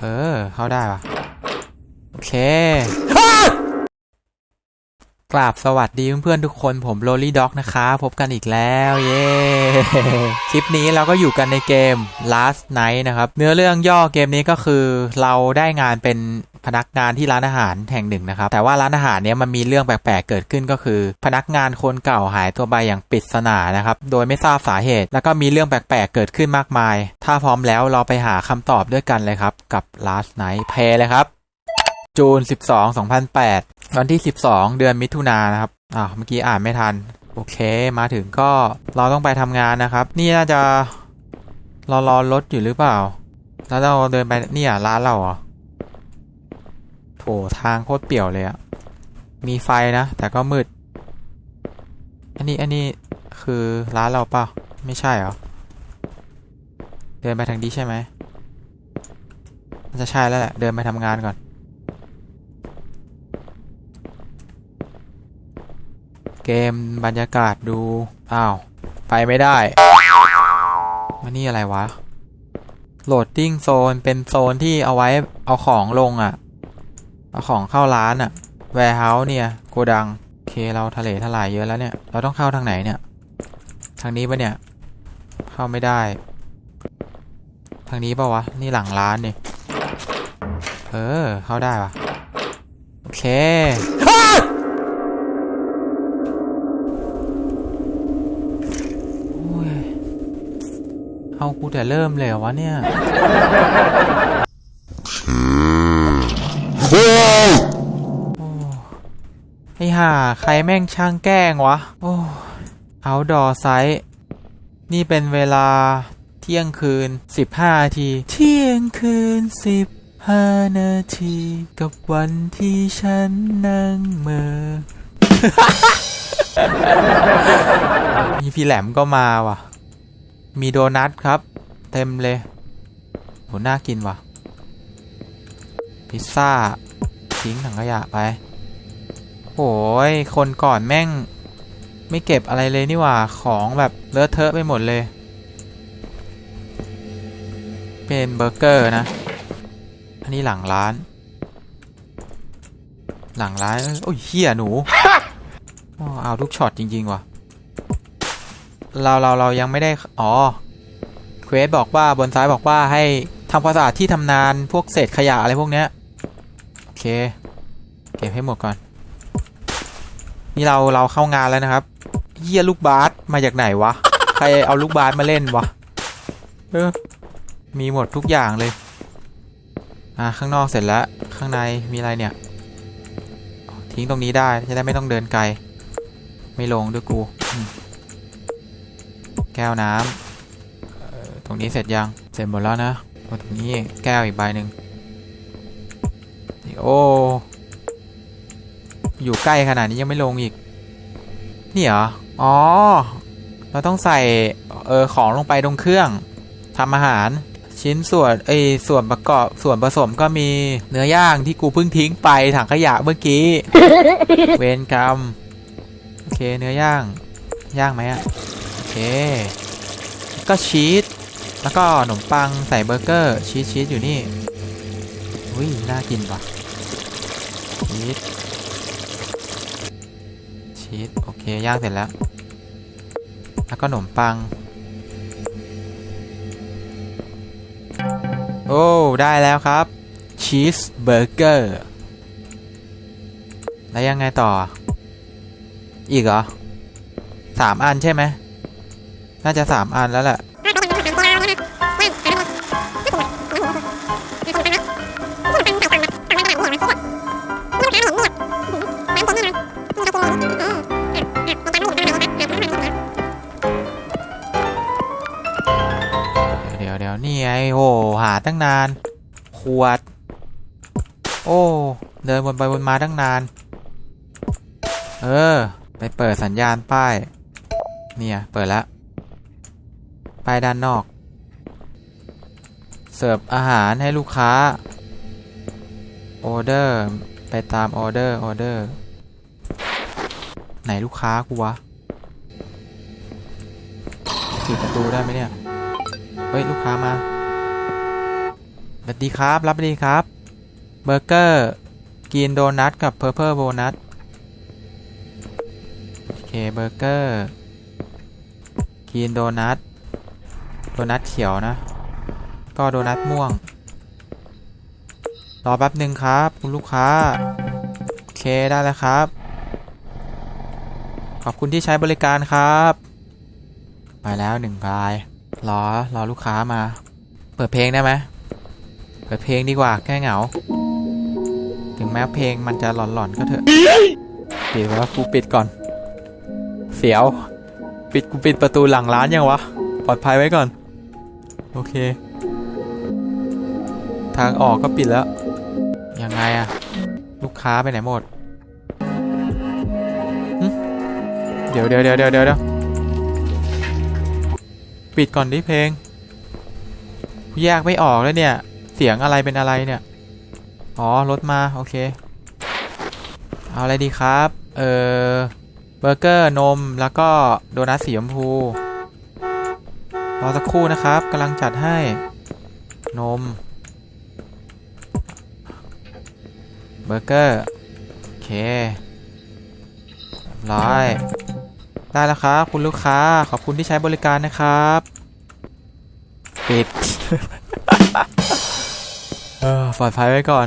เออ เข้าได้ปะโอเค กราบสวัสดีเพื่อนๆทุกคนผมโรลี่ด็อกนะคะ พบกันอีกแล้ว เย้ คลิปนี้เราก็อยู่กันในเกม Last Night นะครับ เนื้อเรื่องย่อเกมนี้ก็คือเราได้งานเป็น พนักงานที่ร้านอาหารแห่งหนึ่งนะครับ แต่ว่าร้านอาหารเนี้ยมันมีเรื่องแปลกๆเกิดขึ้นก็คือ พนักงานคนเก่าหายตัวไปอย่างปริศนานะครับ โดยไม่ทราบสาเหตุ แล้วก็มีเรื่องแปลกๆเกิดขึ้นมากมาย ถ้าพร้อมแล้วเราไปหาคำตอบด้วยกันเลยครับ กับ Last Night เพลเลยครับ จูน 12 2008 วันที่ 12 เดือนมิถุนายนนะครับอ่าเมื่อกี้อ่านไม่ทัน โอเค มาถึงก็เราต้องไปทำงานนะครับ นี่น่าจะรอรอรถอยู่หรือเปล่า แล้วเราเดินไปเนี่ยร้านเราเหรอ โถทางโคตรเปี่ยวเลยอะมีไฟนะ แต่ก็มืด อันนี้อันนี้คือร้านเราเปล่า ไม่ใช่เหรอ เดินไปทางนี้ใช่ไหมน่าจะใช่แล้วแหละ เดินไปทำงานก่อน เกมบรรยากาศดู อ้าว ไปไม่ได้ มันนี่อะไรวะ โหลดดิ้งโซนเป็นโซนที่เอาไว้เอาของลงอะ่ะ เอาของเข้าร้านอะแวร์เฮาส์เนี่ยโกดังโอเคเราทะเลทลายเยอะแล้วเนี่ย เราต้องเข้าทางไหนเนี่ย ทางนี้ปะเนี่ย เข้าไม่ได้ ทางนี้ปะวะ นี่หลังร้านนี่เออ เข้าได้ปะโอเคโอ้ยเอากูแต่เริ่มเลยเหรอวะเนี่ย ห่า ใครแม่งช่างแกล้งวะ โอ้เอาดอไซต์นี่เป็นเวลาเที่ยงคืน 15นาที เที่ยงคืน 15 นาที กับวันที่ฉันนั่งเหมอมีพี่แหลมก็มาว่ะ มีโดนัทครับ เต็มเลยโหน่ากินว่ะ พิซซ่า ทิ้งถังขยะไป โอ้ยคนก่อนแม่ง ไม่เก็บอะไรเลยนี่หว่าของแบบเลอะเทอะไปหมดเลย เป็นเบอร์เกอร์นะ อันนี้หลังร้าน หลังร้าน โอ้ยเฮียหนูอ๋อเอาทุกช็อตจริง ๆ ว่ะ เราเราเรายังไม่ได้ อ๋อ เควสบอกว่าบนซ้ายบอกว่าให้ทำความสะอาดที่ทำนานพวกเศษขยะอะไรพวกเนี้ย โอเค เก็บให้หมดก่อน นี่เราเราเข้างานแล้วนะครับเฮียลูกบาสมาจากไหนวะ ใครเอาลูกบาสมาเล่นวะ เออ มีหมดทุกอย่างเลย อะข้างนอกเสร็จแล้ว ข้างในมีอะไรเนี่ย ทิ้งตรงนี้ได้จะได้ไม่ต้องเดินไกล ไม่ลงด้วยกู แก้วน้ำตรงนี้เสร็จยัง เสร็จหมดแล้วนะตรงนี้แก้วอีกใบหนึ่งโอ้ อยู่ใกล้ขนาดนี้ยังไม่ลงอีก นี่เหรอ อ๋อ เราต้องใส่ เออ ของลงไปตรงเครื่องทำอาหาร ชิ้นส่วนไอยส่วนประกอบ ส่วนผสมก็มีเนื้อย่างที่กูเพิ่งทิ้งไปถังขยะเมื่อกี้ เวนกรรม โอเค เนื้อย่าง ย่างไหมอะโอเค ก็ชีส แล้วก็ขนมปังใส่เบอร์เกอร์ ชีสชีสอยู่นี่ อุ้ย น่ากินว่ะชีส ชีสโอเคย่างเสร็จแล้ว แล้วก็ขนมปัง โอ้ ได้แล้วครับชีสเบอร์เกอร์แล้วยังไงต่อ อีกเหรอสามอันใช่ไหม น่าจะสามอันแล้วแหละ เดี๋ยวเดี๋ยวนี่ไงโอ้หาตั้งนาน ขวด โอ้ เดินวนไปวนมาตั้งนาน เออ ไปเปิดสัญญาณป้าย เนี่ย เปิดแล้วป้ายด้านนอก เสิร์ฟอาหารให้ลูกค้า ออเดอร์ ไปตามออเดอร์ ออเดอร์ ไหนลูกค้ากูวะปิดประตูได้ไหมเนี่ย ฮ้ย ลูกค้ามาสวัสดีครับ รับดีครับ เบอร์เกอร์กินโดนัทกับเพอร์เพอร์โบนัสโอเค เบอร์เกอร์กินโดนัท โดนัทเขียวนะ ก็โดนัทม่วง รอแป๊บหนึ่งครับ คุณลูกค้า โอเค ได้แล้วครับ ขอบคุณที่ใช้บริการครับ ไปแล้วหนึ่งราย รอรอลูกค้ามา เปิดเพลงได้ไหมเปิดเพลงดีกว่าแก้เหงา ถึงแม้เพลงมันจะหลอนๆก็เถอะปิดว่ากูปิดก่อน เสียว ปิดกูปิดประตูหลังร้านยังวะ ปลอดภัยไว้ก่อน โอเค ทางออกก็ปิดแล้ว ยังไงอะลูกค้าไปไหนหมด เดี๋ยวเดี๋ยวเดี๋ยวเดี๋ยวเดี๋ยว ปิดก่อนดิเพลงแยกไม่ออกแล้วเนี่ย เสียงอะไรเป็นอะไรเนี่ย อ๋อ รถมา โอเค เอาอะไรดีครับ เออเบอร์เกอร์นมแล้วก็โดนัทสีชมพูรอสักครู่นะครับกำลังจัดให้นม เบอร์เกอร์ โอเคร้อย ได้แล้วครับคุณลูกค้าขอบคุณที่ใช้บริการนะครับปิดเออปลอดภัยไว้ก่อน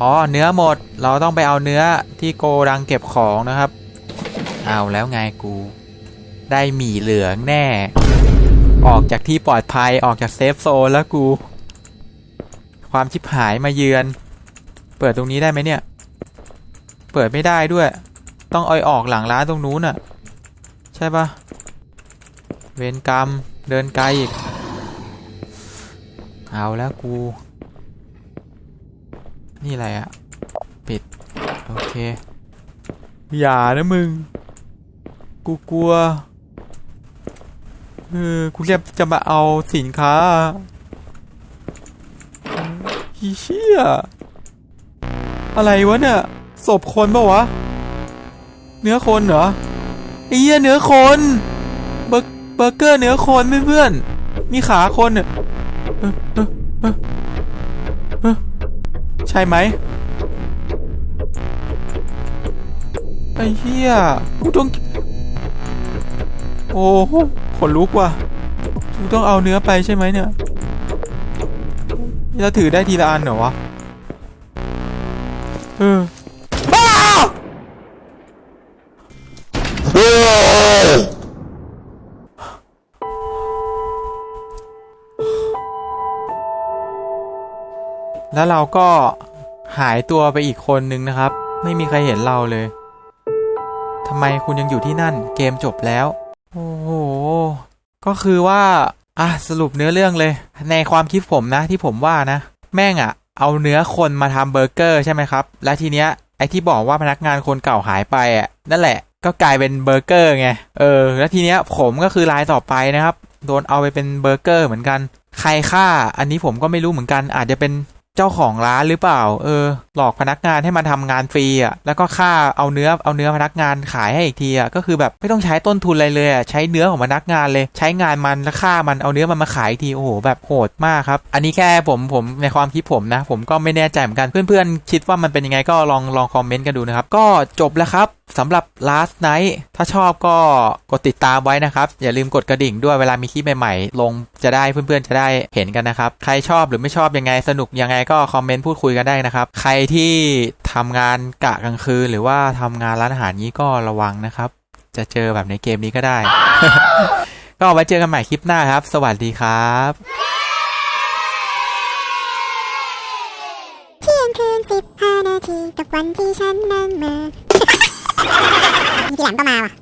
อ๋อเนื้อหมดเราต้องไปเอาเนื้อที่โกดังเก็บของนะครับ เอาแล้วไงกู ได้หมี่เหลืองแน่ ออกจากที่ปลอดภัยออกจากเซฟโซนแล้วกู ความชิบหายมาเยือน เปิดตรงนี้ได้ไหมเนี่ย เปิดไม่ได้ด้วย ต้องเอาออกหลังร้านตรงนู้นน่ะ ใช่ปะเวรกรรม เดินไกลอีก เอาแล้วกู นี่อะไรอะปิด โอเค อย่านะมึง กูกลัวเออกูจะจะมาเอาสินค้าเชี่ยอะไรวะเนี่ยศพคนปะวะ เนื้อคนเหรอไอ้เหี้ยเนื้อคนเบอร์เบอร์เกอร์เนื้อคนเพื่อนๆมีขาคนเนี่ยใช่ไหมไอ้เหี้ยกูต้องโอ้โหขนลุกว่ะกูต้องเอาเนื้อไปใช่ไหมเนี่ยจะถือได้ทีละอันเหรอวะเออ แล้วเราก็หายตัวไปอีกคนนึงนะครับ ไม่มีใครเห็นเราเลยทำไมคุณยังอยู่ที่นั่น เกมจบแล้ว โอ้โห ก็คือว่าอะสรุปเนื้อเรื่องเลย ในความคิดผมนะที่ผมว่านะ แม่งอะเอาเนื้อคนมาทำเบอร์เกอร์ใช่ไหมครับ และทีเนี้ยไอที่บอกว่าพนักงานคนเก่าหายไปอะนั่นแหละก็กลายเป็นเบอร์เกอร์ไง เออ แล้วทีเนี้ยผมก็คือรายต่อไปนะครับ โดนเอาไปเป็นเบอร์เกอร์เหมือนกัน ใครฆ่า อันนี้ผมก็ไม่รู้เหมือนกัน อาจจะเป็น เจ้าของร้านหรือเปล่า เออ หลอกพนักงานให้มาทำงานฟรีอะ แล้วก็ค่าเอาเนื้อเอาเนื้อพนักงานขายให้อีกทีอะ ก็คือแบบไม่ต้องใช้ต้นทุนอะไรเลยอะ ใช้เนื้อของพนักงานเลย ใช้งานมันแล้วค่ามันเอาเนื้อมันมาขายที โอ้โห แบบโหดมากครับ อันนี้แค่ผมผมในความคิดผมนะ ผมก็ไม่แน่ใจเหมือนกัน เพื่อนๆคิดว่ามันเป็นยังไงก็ลองลองคอมเมนต์กันดูนะครับ ก็จบแล้วครับสำหรับ last night ถ้าชอบก็กดติดตามไว้นะครับ อย่าลืมกดกระดิ่งด้วยเวลามีคลิปใหม่ๆ ลงจะได้เพื่อนๆจะได้เห็นกันนะครับ ใครชอบหรือไม่ชอบยังไงสนุกยังไงก็คอมเมนต์พูดคุยกันได้นะครับ ใครที่ทำงานกะกลางคืน หรือว่าทำงานร้านอาหารนี้ก็ระวังนะครับ จะเจอแบบในเกมนี้ก็ได้ ก็ไว้เจอกันใหม่คลิปหน้าครับ สวัสดีครับเที่ยงคืนสิบห้านาทีกับวันที่ฉันนั่งมือ ทีหลังก็มาว่ะ